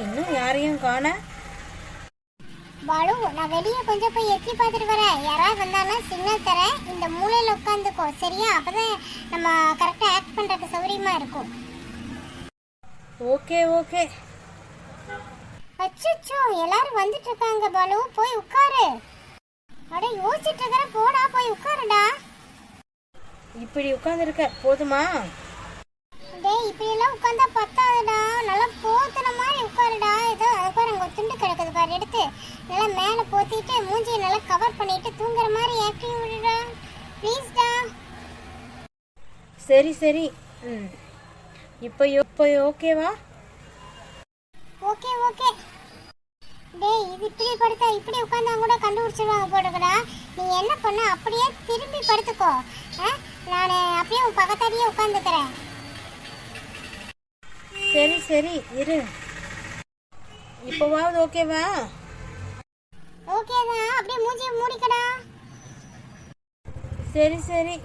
இன்னும் யாரையும் காண? பாலு நான் வெளியே கொஞ்சம் போய் எட்டி பார்த்துட்டு வரேன். யாராவது வந்தாலும் சிக்னல் தரேன். இந்த மூலையில் உட்காந்துக்கோ சரியா? அப்பதான் நம்ம கரெக்டாக ஆக்ட் பண்ணுறதுக்கு சௌகரியமா இருக்கும். ஓகே ஓகே அச்சோ எல்லாரும் வந்துட்டு இருக்காங்க பாலு. போய் உட்காரு. அட யோசிச்சுட்டு இருக்கிற போடா போய் உட்காருடா. இப்படி உட்காந்துருக்க போதுமா? டேய் இப்படி எல்லாம் உட்காந்தா பத்தாதுடா. நல்லா போத்துன மாதிரி உட்காருடா. ஏதோ அது பாரு அங்க துண்டு கிடக்குது பாரு எடுத்து. நல்லா மேலே போத்திட்டு மூஞ்சியை நல்லா கவர் பண்ணிட்டு தூங்குற மாதிரி ஆக்டிங் விடுடா. ப்ளீஸ்டா சரி சரி. ம். இப்போ இப்போ ஓகேவா ஓகே ஓகே டேய் இது இப்படி படுத்தா இப்படி உட்காந்தா கூட கண்டுபிடிச்சிருவாங்க போட்டுக்கடா. நீ என்ன பண்ண அப்படியே திரும்பி படுத்துக்கோ. நான் அப்படியே உன் பக்கத்தாடியே உட்காந்துக்கிறேன் சரி சரி இரு. இப்போவாவது ஓகேவா? ஓகே தான் அப்படியே மூஞ்சியை மூடிக்கடா. சரி சரி.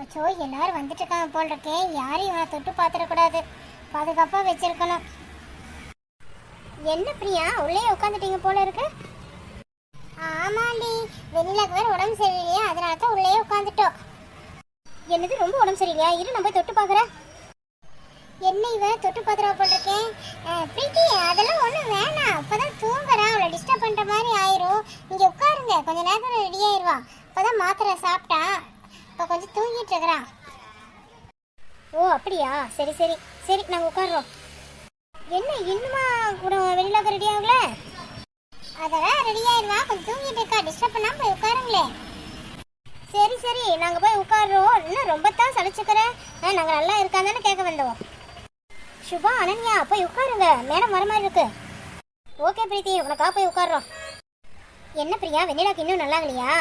அச்சோ எல்லாரும் வந்துட்டு இருக்காங்க போல் இருக்கே. யாரையும் இவனை தொட்டு பார்த்துடக்கூடாது. பாதுகாப்பாக வச்சிருக்கணும். என்ன பிரியா? உள்ளே உட்காந்துட்டீங்க போல இருக்கு. ஆமாண்டி வெண்ணிலாக்கு வேற உடம்பு சரியில்லையா அதனால தான் உள்ளே உட்காந்துட்டோம் என்னது ரொம்ப உடம்பு சரியில்லையா? இரு நம்ம தொட்டு பார்க்குறேன். என்ன இவ தொட்டு பாத்திரம் போட்டிருக்கேன் பிரீத்தி அதெல்லாம் ஒன்றும் வேணாம். அப்பதான் தூங்குறா. அவளை டிஸ்டர்ப் பண்ணுற மாதிரி ஆயிரும். நீங்கள் உட்காருங்க. கொஞ்ச நேரத்தில் ரெடி ஆயிடுவா அப்பதான் மாத்திரை சாப்பிட்டா. இப்போ கொஞ்சம் தூங்கிட்டு இருக்கிறான் ஓ அப்படியா? சரி சரி. சரி நாங்கள் உட்காடுறோம் என்ன இன்னுமா கூட வெளியில ரெடி ஆகல? அதெல்லாம் ரெடி ஆயிடுவா. கொஞ்சம் தூங்கிட்டு இருக்கா. டிஸ்டர்ப் பண்ணாம போய் உட்காருங்களே. சரி சரி. நாங்கள் போய் உட்காருறோம். இன்னும் ரொம்ப தான் சளிச்சுக்கிறேன் நாங்கள் நல்லா இருக்காங்கன்னு கேட்க வந்தோம். சுபா அனன்யா போய் உட்காருங்க. மேடம் வர மாதிரி இருக்கு. ஓகே பிரீத்தி. உனக்கா போய் உட்காருறோம். என்ன பிரியா? வெண்ணிலாக்கு இன்னும் நல்லா இல்லையா?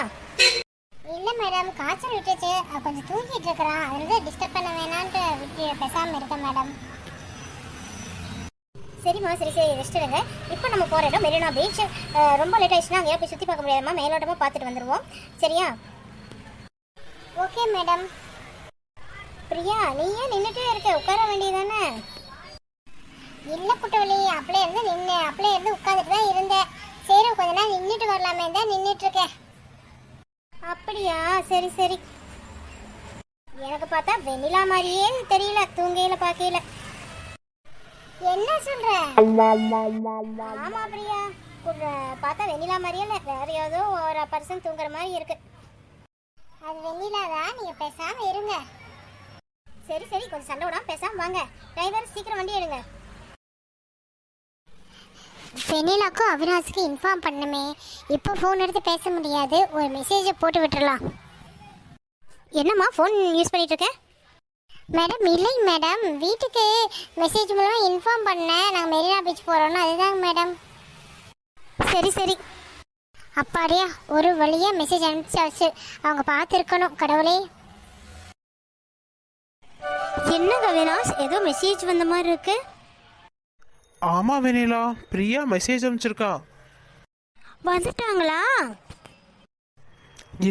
இல்ல மேடம். காய்ச்சல் விட்டுச்சு. கொஞ்சம் தூங்கிட்டு இருக்கிறான் அதனால டிஸ்டர்ப் பண்ண வேணான்ட்டு விட்டு பேசாம இருக்கேன் மேடம். சரிம்மா சரி சரி ரெஸ்ட் எடுங்க. இப்போ நம்ம போகிற இடம் மெரினா பீச். ரொம்ப லேட் ஆயிடுச்சுன்னா அங்கேயே போய் சுற்றி பார்க்க முடியாதுமா மேலோட்டமாக பார்த்துட்டு வந்துடுவோம் சரியா? ஓகே மேடம் பிரியா நீ ஏன் நின்றுட்டே இருக்க? உட்கார வேண்டியதானே இல்லை குட்டவழி அப்படியே இருந்து நின்று அப்படியே இருந்து உட்காந்துட்டு தான் இருந்தேன். சரி கொஞ்ச நேரம் நின்றுட்டு வரலாமே தான் நின்றுட்டுருக்கேன் அப்படியா? சரி சரி. எனக்கு பார்த்தா வெண்ணிலா மாதிரியே தெரியல தூங்கையில் பார்க்கையில என்ன சொல்ற? ஆமா பிரியா. பார்த்தா வெண்ணிலா மாதிரியே இல்லை. வேற ஏதோ ஒரு பர்சன் தூங்குற மாதிரி இருக்கு. அது வெண்ணிலா தான். நீங்க பேசாம இருங்க. சரி சரி. கொஞ்சம் சண்டை விடாம பேசாம வாங்க. டிரைவர் சீக்கிரம் வண்டி எடுங்க. வெண்ணிலாக்கும் அவினாஷுக்கு இன்ஃபார்ம் பண்ணுமே. இப்போ ஃபோன் எடுத்து பேச முடியாது. ஒரு மெசேஜை போட்டு விட்டுடலாம் என்னம்மா ஃபோன் யூஸ் பண்ணிட்டு இருக்கேன் மேடம் இல்லை மேடம் வீட்டுக்கு மெசேஜ் மூலமாக இன்ஃபார்ம் பண்ணேன். நாங்கள் மெரினா பீச் போகிறோன்னு அதுதாங்க மேடம் சரி சரி. அப்பாடியா ஒரு வழியாக மெசேஜ் அனுப்பிச்சாச்சு. அவங்க பார்த்துருக்கணும் கடவுளே. என்னங்க வினாஷ் ஏதோ மெசேஜ் வந்த மாதிரி இருக்கு. ஆமா வெனிலா பிரியா மெசேஜ் அனுப்பிச்சிருக்கா. வந்துட்டாங்களா?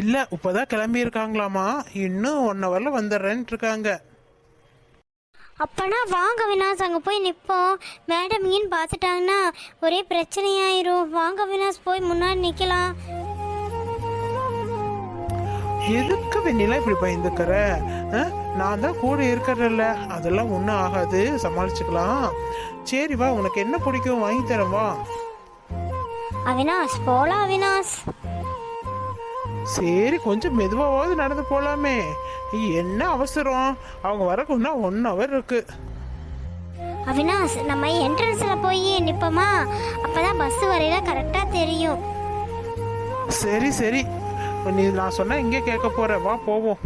இல்ல இப்பதான் கிளம்பி இருக்காங்களாமா இன்னும் ஒன் ஹவர்ல வந்துடுறேன்னு இருக்காங்க. அப்பனா வாங்க வினாஷ் அங்கே போய் நிற்போம் மேடம் இங்கேன்னு பார்த்துட்டாங்கன்னா ஒரே பிரச்சனையாயிரும். வாங்க வினாஷ் போய் முன்னாடி நிற்கலாம் எதுக்கு வெண்ணிலா இப்படி பயந்துக்கிற? நான் தான் கூட இருக்கிறதில்ல அதெல்லாம் ஒன்றும் ஆகாது. சமாளிச்சுக்கலாம். சரி வா உனக்கு என்ன பிடிக்கும் வாங்கி தரேன் வா. அவினாஷ் போலாம் அவினாஷ் சரி கொஞ்சம் மெதுவாவது நடந்து போலாமே. என்ன அவசரம்? அவங்க வரக்கு இன்னும் ஒன் ஹவர் இருக்கு. அவினாஷ் நம்ம என்ட்ரன்ஸில் போய் நிற்போமா அப்போ தான் பஸ் வரையில கரெக்டாக தெரியும். சரி சரி. நீ நான் சொன்னா இங்கே கேட்க போற வா போவோம்.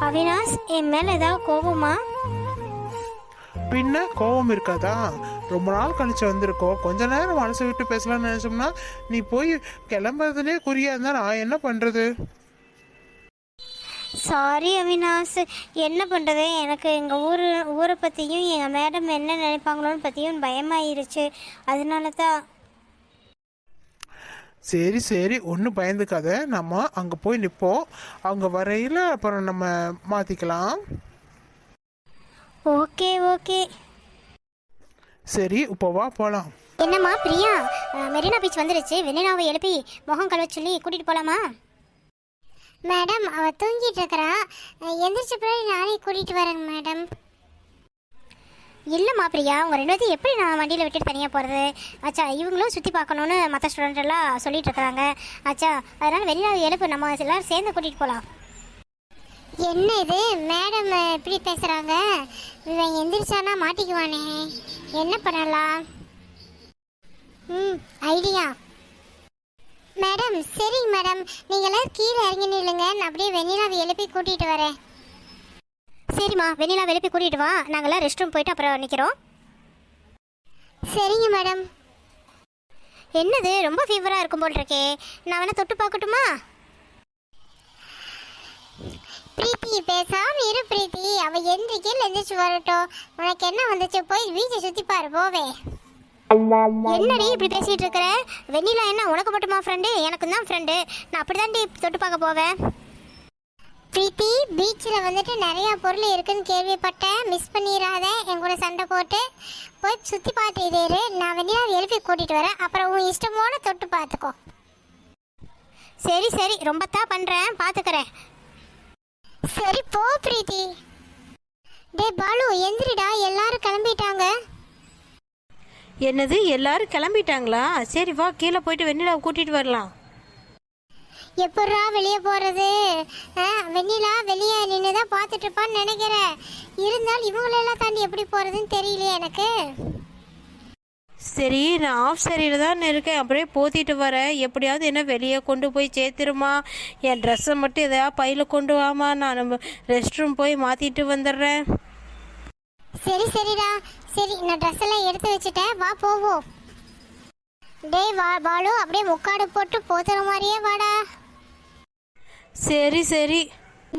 அவினாஷ் என் மேலே ஏதாவது கோபமா பின்ன கோபம் இருக்காதா? ரொம்ப நாள் கழிச்சு வந்திருக்கோம். கொஞ்ச நேரம் மனசை விட்டு பேசலாம்னு நினைச்சோம்னா நீ போய் கிளம்புறதுலே குறியா இருந்தா நான் என்ன பண்றது? சாரி அவினாஷ் என்ன பண்ணுறது எனக்கு எங்கள் ஊர் ஊரை பற்றியும் எங்கள் மேடம் என்ன நினைப்பாங்களோன்னு பற்றியும் பயமாயிருச்சு. அதனால தான் சரி சரி. ஒன்றும் பயந்துக்காத. நம்ம அங்கே போய் நிற்போம் அவங்க வரையில் அப்புறம் நம்ம மாற்றிக்கலாம் ஓகே ஓகே. சரி இப்போ வா போகலாம் என்னம்மா பிரியா? மெரினா பீச் வந்துருச்சு. வெண்ணிலாவை எழுப்பி முகம் கழுவ சொல்லி கூட்டிட்டு போலாமா? மேடம் அவ தூங்கிட்டு இருக்கிறா எந்திரிச்ச பிறகு நானே கூட்டிட்டு வரேங்க மேடம். இல்லைம்மா பிரியா உங்கள் ரெண்டு பேர்த்தையும் எப்படி நான் வண்டியில் விட்டுட்டு தனியாக போகிறது ஆச்சா இவங்களும் சுற்றி பார்க்கணுன்னு மற்ற ஸ்டூடெண்ட் எல்லாம் சொல்லிட்டு இருக்கிறாங்க ஆச்சா அதனால் வெளியில் எழுப்பு நம்ம எல்லாரும் சேர்ந்து கூட்டிகிட்டு போகலாம் என்ன இது? மேடம் இப்படி பேசுகிறாங்க இவன் எந்திரிச்சானா மாட்டிக்குவானே. என்ன பண்ணலாம்? ம் ஐடியா. மேடம் சரி மேடம். நீங்களே கீழே இறங்கி நில்லுங்க. நான் அப்படியே வெண்ணிலாவை எழுப்பி கூட்டிகிட்டு வரேன். சரிம்மா வெண்ணிலா எழுப்பி கூட்டிகிட்டு வா. நாங்களாம் ரெஸ்ட் ரூம் போயிட்டு அப்புறம் நிற்கிறோம் சரிங்க மேடம். என்னது ரொம்ப ஃபீவராக இருக்கும் போல் இருக்கே நான் வேணா தொட்டு பார்க்கட்டுமா? பிரீத்தி பேசாம இரு பிரீத்தி. அவ எந்திரிக்கல எந்திரிச்சு வரட்டும். உனக்கு என்ன வந்துச்சு? போய் வீட்டை சுத்தி பாரு போவே. என்னடி இப்படி பேசிட்டு இருக்கிற? வெண்ணிலா என்ன உனக்கு மட்டுமா ஃப்ரெண்டு எனக்கு தான் ஃப்ரெண்டு நான் அப்படி தாண்டி தொட்டு பார்க்க போவேன். பிரீத்தி பீச்சில் வந்துட்டு நிறைய பொருள் இருக்குன்னு கேள்விப்பட்டேன். மிஸ் பண்ணிடாத என் கூட சண்டை போட்டு. போய் சுற்றி பார்த்து இரு. நான் வெண்ணிலாவை எழுப்பி கூட்டிகிட்டு வரேன். அப்புறம் உன் இஷ்டமோட தொட்டு பார்த்துக்கோ. சரி சரி. ரொம்ப தான் பண்ணுறேன் பார்த்துக்கிறேன். சரி போ பிரீத்தி. டேய் பாலு எந்திரிடா. எல்லாரும் கிளம்பிட்டாங்க. என்னது எல்லாரும் கிளம்பிட்டாங்களா? சரி வா கீழே போயிட்டு வெண்ணிலாவை கூட்டிட்டு வரலாம். எப்பட்றா வெளியே போகிறது வெண்ணிலா வெளியே நின்று தான் பார்த்துட்டு இருப்பான்னு நினைக்கிறேன் இருந்தாலும் இவங்களெல்லாம் தாண்டி எப்படி போகிறதுன்னு தெரியலையே எனக்கு. சரி நான் ஆஃப் சரியில் தான் இருக்கேன். அப்படியே போத்திட்டு வரேன் எப்படியாவது என்ன வெளியே கொண்டு போய் சேர்த்துருமா? என் ட்ரெஸ்ஸை மட்டும் எதையா பையில் கொண்டு வாமா. நான் ரெஸ்ட் ரூம் போய் மாற்றிட்டு வந்துடுறேன். சரி சரிடா. சரி நான் ட்ரெஸ் எல்லாம் எடுத்து வச்சுட்டேன். வா போவோம். டேய் வா பாலு அப்படியே முக்காடு போட்டு போத்துற மாதிரியே வாடா. சரி சரி.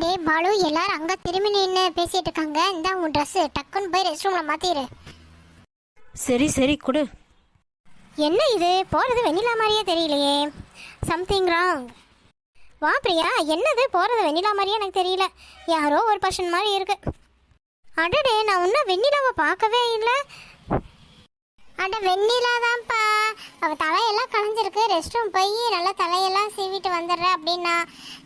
டேய் பாலு எல்லாரும் அங்கே திரும்பி நின்று பேசிட்டு இருக்காங்க. இந்த உன் ட்ரெஸ்ஸு டக்குன்னு போய் ரெஸ்ட் ரூமில் மாற்றிடு சரி சரி கொடு. என்ன இது? போகிறது வெண்ணிலா மாதிரியே தெரியலையே. சம்திங் ராங் வா பிரியா. என்னது? போகிறது வெண்ணிலா மாதிரியே எனக்கு தெரியல. யாரோ ஒரு பர்சன் மாதிரி இருக்கு. அடடே நான் இன்னும் வெண்ணிலாவை பார்க்கவே இல்லை. அட வெண்ணிலா தான்ப்பா. அவ தலையெல்லாம் கலைஞ்சிருக்கு. ரெஸ்ட் ரூம் போய் நல்லா தலையெல்லாம் சீவிட்டு வந்துடுறேன் அப்படின்னா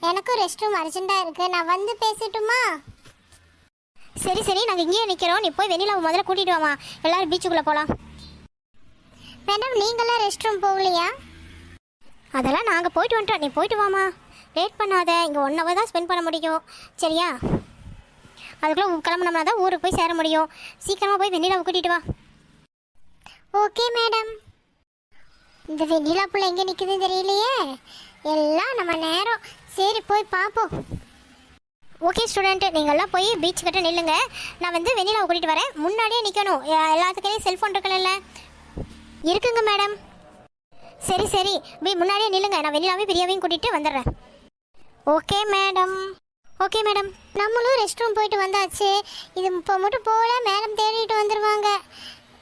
எனக்கும் ரெஸ்ட் ரூம் அர்ஜென்ட்டாக இருக்குது நான் வந்து பேசட்டுமா? சரி சரி நாங்கள் இங்கேயே நிற்கிறோம் நீ போய் வெண்ணிலாவை முதல்ல கூட்டிகிட்டு வாமா. எல்லோரும் பீச்சுக்குள்ளே போகலாம் மேடம் நீங்களாம் ரெஸ்ட் ரூம் போகலையா? அதெல்லாம் நாங்கள் போயிட்டு வந்துட்டோம். நீ போயிட்டு வாமா. லேட் பண்ணாத. இங்கே ஒன் ஹவர் தான் ஸ்பெண்ட் பண்ண முடியும். சரியா? அதுக்குள்ளே கிளம்புனோம்னா தான் ஊருக்கு போய் சேர முடியும். சீக்கிரமாக போய் வெண்ணிலாவை கூட்டிகிட்டு வா. Okay madam. இந்த வெண்ணிலா புள்ள எங்கே நிற்குதுன்னு தெரியலையே. எல்லாம் நம்ம நேரம். சரி போய் பார்ப்போம் ஓகே ஸ்டூடெண்ட் நீங்கள்லாம் போய் பீச் கிட்ட நில்லுங்க. நான் வந்து வெண்ணிலாவை கூட்டிகிட்டு வரேன். முன்னாடியே நிற்கணும் எல்லாத்துக்கையும் செல்ஃபோன் இருக்குல்ல இருக்குங்க மேடம் சரி சரி. பி முன்னாடியே நில்லுங்க. நான் வெண்ணிலாவையும் பிரியாவையும் கூட்டிகிட்டு வந்துடுறேன். Okay madam okay madam. நம்மளும் ரெஸ்ட் ரூம் போயிட்டு வந்தாச்சு. இது இப்போ மட்டும் போகல மேடம் தேடிட்டு வந்துடுவாங்க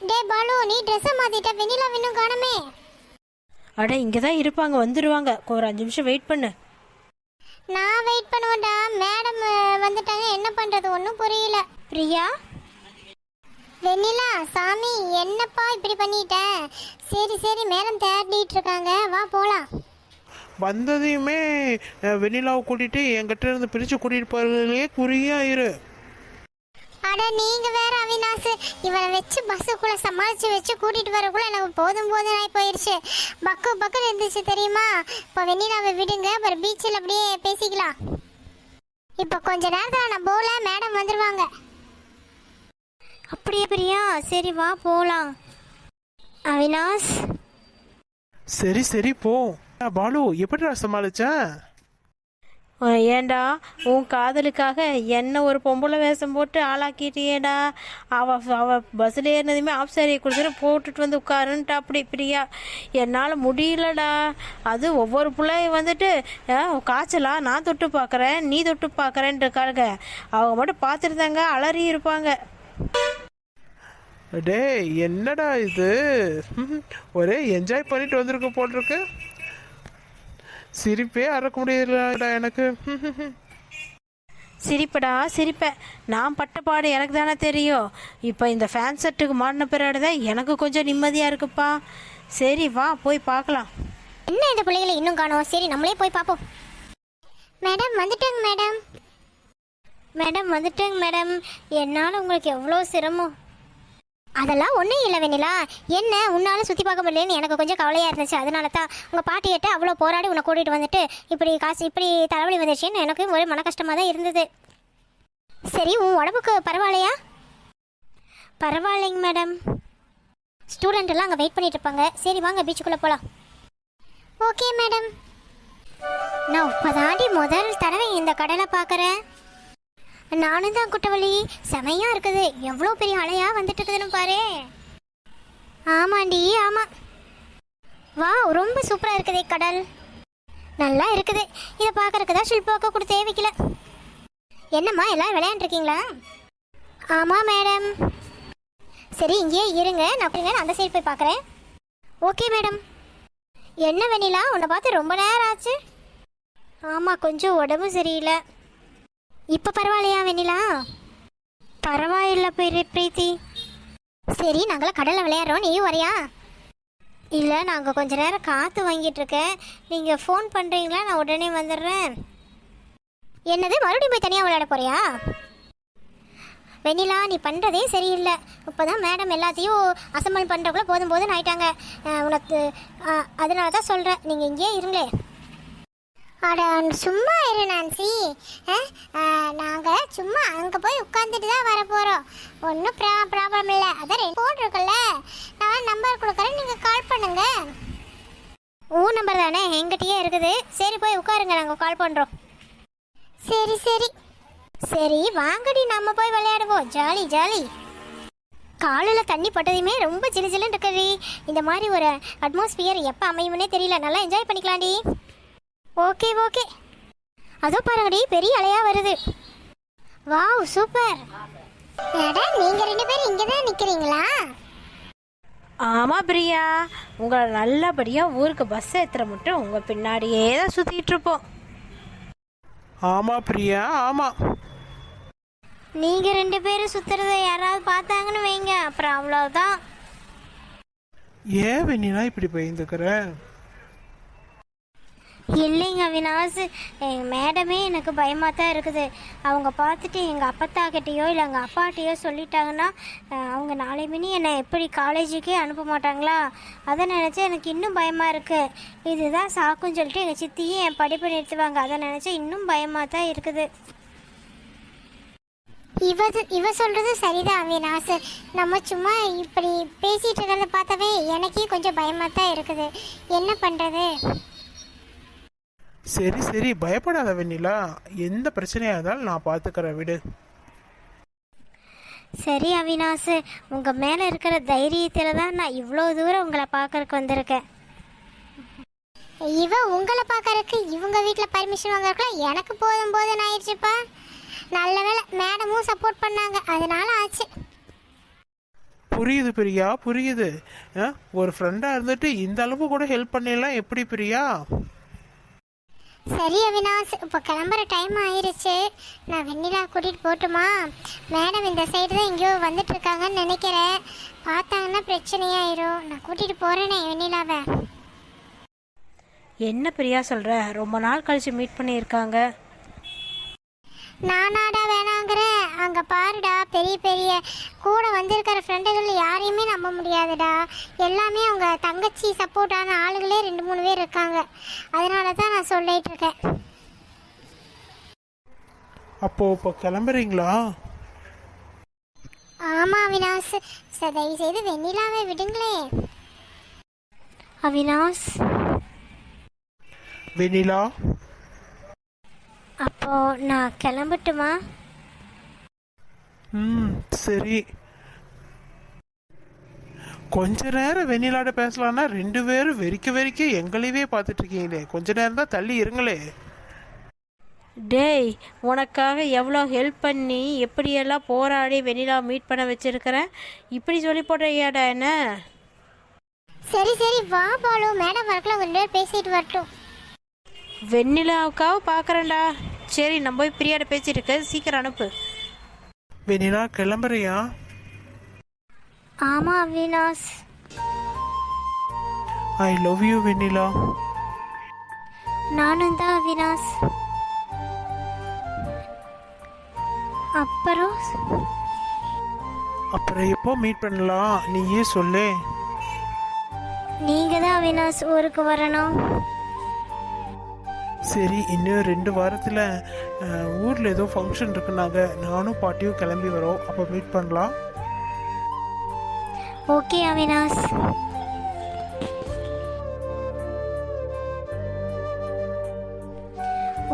டே பாலு நீ ட்ரெஸ்ஸை மாற்றிட்ட வெண்ணிலா இன்னும் காணுமே. அட இங்கே தான் இருப்பாங்க வந்துடுவாங்க ஒரு அஞ்சு நிமிஷம் வெயிட் பண்ணு. நான் வெயிட் பண்ணுவேன்டா. மேடம் வந்துட்டாங்க. என்ன பண்ணுறது ஒன்றும் புரியல. பிரியா? வெண்ணிலா சாமி என்னப்பா இப்படி பண்ணிட்ட? சரி சரி மேடம் தேடிட்டு இருக்காங்க. வா போலாம். வந்ததையுமே வெண்ணிலாவை கூட்டிட்டு என்கிட்ட இருந்து பிரித்து கூட்டிகிட்டு போகிறதுலேயே குறியா இரு. அட நீங்க வேற அவினாஷ் இவனை வச்சு பஸ்ஸுக்குள்ள சமாளிச்சு வச்சு கூட்டிட்டு வரக்குள்ள எனக்கு போதும் போதும் ஆகி போயிருச்சு. பக்கு பக்குன்னு இருந்துச்சு தெரியுமா? இப்போ வெண்ணிலாவை விடுங்க அப்புறம் பீச்சில் அப்படியே பேசிக்கலாம். இப்போ கொஞ்ச நேரத்தில் நான் போல மேடம் வந்துருவாங்க. அப்படியே பிரியா சரி வா போகலாம் அவினாஷ் சரி சரி போ. பாலு எப்படிடா சமாளிச்ச? ஏன்டா உன் காதலுக்காக என்ன ஒரு பொம்பளை வேஷம் போட்டு ஆளாக்கிட்டியேடா? அவ அவ பஸ்ஸில் ஏறினதுமே ஆஃப் சாரியை கொடுத்துட்டு போட்டுட்டு வந்து உட்காருன்ட்டா அப்படி பிரியா என்னால் முடியலடா. அது ஒவ்வொரு பிள்ளையும் வந்துட்டு காய்ச்சலா? நான் தொட்டு பார்க்குறேன் நீ தொட்டு பார்க்குறேன்ட்டுருக்காங்க அவங்க மட்டும் பார்த்துருந்தாங்க அலறி இருப்பாங்க. டேய் என்னடா இது? ஒரே என்ஜாய் பண்ணிட்டு வந்திருக்க போல் இருக்கு. சிரிப்பே அறக்க முடியலடா எனக்கு. சிரிப்படா சிரிப்ப. நான் பட்ட பாடு எனக்கு தானே தெரியும். இப்போ இந்த ஃபேன் செட்டுக்கு மாட்டின பிறகு தான் எனக்கு கொஞ்சம் நிம்மதியாக இருக்குப்பா. சரி வா போய் பார்க்கலாம். என்ன இந்த பிள்ளைகளை இன்னும் காணோம்? சரி நம்மளே போய் பார்ப்போம். மேடம் வந்துட்டேங்க மேடம். மேடம் வந்துட்டேங்க மேடம். என்னால் உங்களுக்கு எவ்வளோ சிரமம்? அதெல்லாம் ஒன்றும் இல்லை வெண்ணிலா. என்ன? உன்னால் சுற்றி பார்க்க முடியலன்னு எனக்கு கொஞ்சம் கவலையாக இருந்துச்சு. அதனால தான் உங்கள் பாட்டியிட்ட அவ்வளோ போராடி உன்னை கூட்டிகிட்டு வந்துட்டு இப்படி காசு இப்படி தலைவலி வந்துச்சுன்னு எனக்கு ஒரு மன கஷ்டமாக தான் இருந்தது. சரி உன் உடம்புக்கு பரவாயில்லையா? பரவாயில்லைங்க மேடம். ஸ்டூடெண்ட் எல்லாம் அங்கே வெயிட் பண்ணிட்டு இருப்பாங்க. சரி வாங்க பீச்சுக்குள்ளே போகலாம் ஓகே மேடம் நான் இப்போதாண்டி முதல் தடவை இந்த கடலை பார்க்குறேன் நானும் தான் குட்டவழி செமையா இருக்குது. எவ்வளோ பெரிய அலையா வந்துட்டு இருக்குதுன்னு பாரு. ஆமாண்டி ஆமாம் வா ரொம்ப சூப்பராக இருக்குதே கடல். நல்லா இருக்குது. இதை பார்க்கறக்கு தான் ஷில்பாக்க கொடுத்தே வைக்கல. என்னம்மா எல்லாரும் விளையாண்டுருக்கீங்களா? ஆமாம் மேடம் சரி இங்கேயே இருங்க. நான் அப்படிங்க அந்த சைடு போய் பார்க்குறேன். ஓகே மேடம் என்ன வெண்ணிலா? உன்னை பார்த்து ரொம்ப நேரம் ஆச்சு. ஆமாம் கொஞ்சம் உடம்பு சரியில்லை. இப்போ பரவாயில்லையா வெண்ணிலா? பரவாயில்ல பிரீத்தி. சரி நாங்களாம் கடலில் விளையாடுறோம். நீயும் வரியா? இல்லை நாங்கள் கொஞ்ச நேரம் காற்று வாங்கிட்டு இருக்கேன். நீங்கள் ஃபோன் பண்ணுறீங்களா நான் உடனே வந்துடுறேன். என்னது மறுபடியும் போய் தனியாக விளையாட போறியா? வெண்ணிலா நீ பண்ணுறதே சரியில்லை. இப்போ தான் மேடம் எல்லாத்தையும் அசம்பல் பண்ணுறக்குள்ள போதும் போதும் ஆயிட்டாங்க. உனக்கு அதனால தான் சொல்கிறேன் நீங்கள் இங்கேயே இருங்களே. அட சும்மா இரு நான்சி. நாங்கள் சும்மா அங்கே போய் உட்காந்துட்டு தான் வர போகிறோம் ஒன்றும் ப்ராப்ளம் இல்லை. அதான் ரெண்டு இருக்குல்ல. நான் நம்பர் கொடுக்குறேன் நீங்கள் கால் பண்ணுங்க. உன் நம்பர் தானே? எங்கிட்டயே இருக்குது. சரி போய் உட்காருங்க. நாங்கள் கால் பண்ணுறோம் சரி சரி. சரி வாங்கடி. நம்ம போய் விளையாடுவோம். Jolly jolly. காலில் தண்ணி பட்டதுமே ரொம்ப ஜிலு ஜிலுன்னு இருக்குடி. இந்த மாதிரி ஒரு அட்மாஸ்பியர் எப்போ அமையும்னே தெரியல. நல்லா என்ஜாய் பண்ணிக்கலாம்டி. Okay okay. அதோ பாருங்கடி பெரிய அலையா வருது. Wow super. அட நீங்கள் ரெண்டு பேரும் இங்கே தான் நிற்கிறீங்களா ஆமாம் பிரியா. உங்களை நல்லபடியாக ஊருக்கு பஸ் ஏற்றுற மட்டும் உங்கள் பின்னாடியே தான் சுற்றிட்டு இருப்போம். ஆமா பிரியா ஆமா. நீங்கள் ரெண்டு பேரும் சுற்றுறத யாராவது பார்த்தாங்கன்னு வைங்க. அப்புறம் அவ்வளோதான் ஏன் வெண்ணிலா இப்படி பயந்துக்கிற? இல்லைங்க அவினாஸ் எங்கள் மேடமே எனக்கு பயமாக தான் இருக்குது. அவங்க பார்த்துட்டு எங்கள் அப்பத்தாக்கிட்டேயோ இல்லை எங்கள் அப்பாட்டையோ சொல்லிட்டாங்கன்னா அவங்க நாளை மணி என்னை எப்படி காலேஜுக்கே அனுப்ப மாட்டாங்களா? அதை நினச்சா எனக்கு இன்னும் பயமாக இருக்குது இதுதான் சாக்குன்னு சொல்லிட்டு எங்கள் சித்தியும் என் படிப்பு நிறுத்துவாங்க. அதை நினச்சா இன்னும் பயமாக தான் இருக்குது. இவ இவ சொல்றது சரிதான் அவினாஸ் நம்ம சும்மா இப்படி பேசிட்டு இருக்கிறத பார்த்தாவே எனக்கே கொஞ்சம் பயமாக தான் இருக்குது. என்ன பண்ணுறது சரி சரி. பயப்படாத வெண்ணிலா. எந்த பிரச்சனையா இருந்தாலும் நான் பாத்துக்கிறேன் விடு. சரி அவினாஷ் உங்கள் மேலே இருக்கிற தைரியத்தில் தான் நான் இவ்வளோ தூரம் உங்களை பார்க்கறக்கு வந்திருக்கேன். இவ உங்களை பார்க்கறதுக்கு இவங்க வீட்டில் பர்மிஷன் வாங்கறதுக்குலாம் எனக்கு போதும் போதும் ஆயிடுச்சுப்பா. நல்ல வேளை மேடமும் சப்போர்ட் பண்ணாங்க. அதனால ஆச்சு. புரியுது பிரியா புரியுது. ஒரு ஃப்ரெண்டா இருந்துட்டு இந்த அளவு கூட ஹெல்ப் பண்ணிடலாம் எப்படி பிரியா? சரி அவினாஷ் இப்போ கிளம்புற டைம் ஆயிருச்சு. நான் வெண்ணிலா கூட்டிகிட்டு போட்டுமா? மேடம் இந்த சைடு தான் எங்கேயோ வந்துட்டு இருக்காங்கன்னு நினைக்கிறேன். பார்த்தாங்கன்னா பிரச்சனையாயிரும். நான் கூட்டிகிட்டு போகிறேனே வெண்ணிலாவை. என்ன பிரியா சொல்கிற ரொம்ப நாள் கழித்து மீட் பண்ணியிருக்காங்க. நானாடா அங்கே பாருடா பெரிய பெரிய. கூட வந்திருக்கிற ஃப்ரெண்டுகள் யாரையுமே நம்ப முடியாதுடா. எல்லாமே அவங்க தங்கச்சி சப்போர்ட்டான ஆளுகளே ரெண்டு மூணு பேர் இருக்காங்க. அதனால தான் நான் சொல்லிட்டு இருக்கேன். அப்போ இப்போ கிளம்புறீங்களா? ஆமாம் அவினாஷ். சரி தயவு செய்து வெண்ணிலாவை விடுங்களே. அவினாஷ். வெண்ணிலா? அப்போ நான் கிளம்பட்டுமா? ம் சரி. கொஞ்ச நேரம் வெண்ணிலாட பேசலாம்னா ரெண்டு பேரும் வெறிக்க வெறிக்க எங்களையவே பார்த்துட்டு இருக்கீங்களே கொஞ்ச நேரம் தான் தள்ளி இருங்களே. டேய் உனக்காக எவ்வளோ ஹெல்ப் பண்ணி எப்படியெல்லாம் போராடி வெண்ணிலா மீட் பண்ண வச்சிருக்கிறேன் இப்படி சொல்லி போடுறியாடா என்ன? சரி சரி வா பாலு. மேடம் வரக்குள்ள ஒரு நேரம் பேசிட்டு வரட்டும். வெண்ணிலாவுக்காக பார்க்குறேன்டா சரி நம்ம போய் பிரியாட பேசிட்டு இருக்க சீக்கிரம் அனுப்பு. வெண்ணிலா கிளம்புறியா? ஆமாம் Avinash. I love you Vennila நானும் தான் அவினாஷ். அப்புறம்? அப்புறம் எப்போ மீட் பண்ணலாம்? நீயே சொல்லு. நீங்கள் தான் அவினாஷ் ஊருக்கு வரணும். சரி இன்னும் ரெண்டு வாரத்தில் ஊரில் ஏதோ ஃபங்க்ஷன் இருக்குனாங்க. நானும் பாட்டியும் கிளம்பி வரோம். அப்போ மீட் பண்ணலாம். ஓகே அவினாஷ்.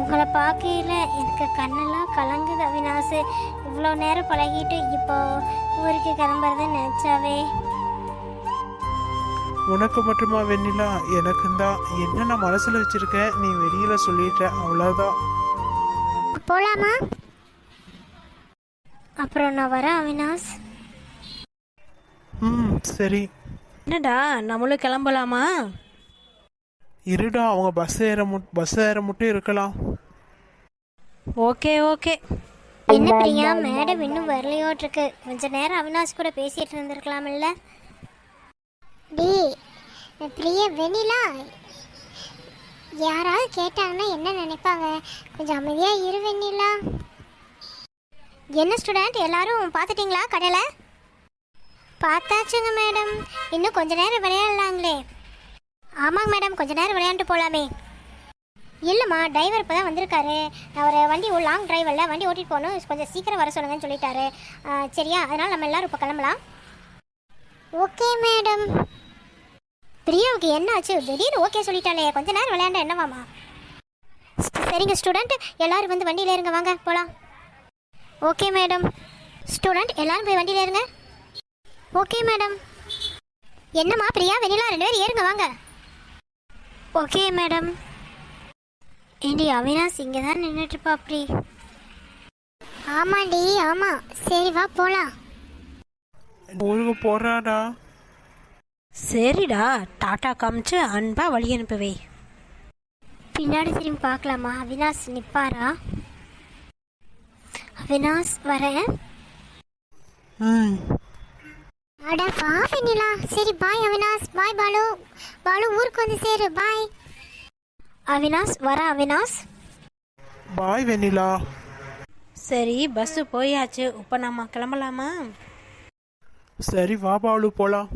உங்களை பார்க்கையில் எனக்கு கண்ணெல்லாம் கலங்குது அவினாஷ். இவ்வளோ நேரம் பழகிட்டு இப்போ ஊருக்கு கிளம்புறதுன்னு நினச்சாவே. உனக்கு மட்டுமா வெண்ணிலா? எனக்கும் தான் என்ன நான் மனசில் வச்சுருக்கேன் நீ வெளியில் சொல்லிட்ட. அவ்வளோதான் போலாமா? அப்புறம் நான் வரேன் அவினாஷ். ம் சரி. என்னடா நம்மளும் கிளம்பலாமா? இருடா அவங்க பஸ் ஏற மு பஸ் ஏற மட்டும் இருக்கலாம். Okay okay. என்ன பிரியா? மேடம் இன்னும் வரலையோட்டிருக்கு. கொஞ்ச நேரம் அவினாஷ் கூட பேசிட்டு இருந்திருக்கலாம்ல. பி பிரிய வெண்ணிலா? யாராவது கேட்டாங்கன்னா என்ன நினைப்பாங்க? கொஞ்சம் அமைதியாக இரு வெண்ணிலா. என்ன ஸ்டூடெண்ட் எல்லாரும் பார்த்துட்டிங்களா கடையில்? பார்த்தாச்சுங்க மேடம் இன்னும் கொஞ்ச நேரம் விளையாடலாங்களே. ஆமாங்க மேடம் கொஞ்ச நேரம் விளையாண்டுட்டு போகலாமே இல்லைம்மா டிரைவர் இப்போ தான் வந்திருக்காரு. அவர் வண்டி லாங் டிரைவரில் வண்டி ஓட்டிட்டு போகணும். கொஞ்சம் சீக்கிரம் வர சொல்லுங்கன்னு சொல்லிட்டாரு. சரியா? அதனால் நம்ம எல்லாரும் இப்போ கிளம்பலாம். ஓகே மேடம் பிரியாவுக்கு என்ன ஆச்சு? திடீர்னு ஓகே சொல்லிட்டாலே கொஞ்ச நேரம் விளையாண்டா என்னவாமா ஸ்- சரிங்க ஸ்டூடெண்ட் எல்லாரும் வந்து வண்டியில் இருங்க வாங்க போகலாம் ஓகே மேடம் ஸ்டூடெண்ட் எல்லாரும் போய் வண்டியில் இருங்க. ஓகே மேடம் என்னம்மா பிரியா வெண்ணிலா ரெண்டு பேரும் ஏறுங்க வாங்க. ஓகே மேடம் ஏண்டி அவினாஷ் இங்கே தான் நின்றுட்டுப்பா அப்படி. ஆமாண்டி ஆமாம் சரி வா போகலாம் போகிறாடா சரிடா டாட்டா காமிச்சு அன்பா வழி அனுப்புவே. பின்னாடி திரும்பி பார்க்கலாமா? அவினாஷ் நிப்பாரா? அவினாஷ் வரேன் ம். அட வா வெண்ணிலா. சரி பாய் அவினாஷ். பாய் பாலு. பாலு ஊருக்கு வந்து சேரு. பாய் அவினாஷ் வர அவினாஷ். பாய் வெண்ணிலா. சரி பஸ்ஸு போயாச்சு. இப்போ நம்ம கிளம்பலாமா? சரி வா பாலு போகலாம்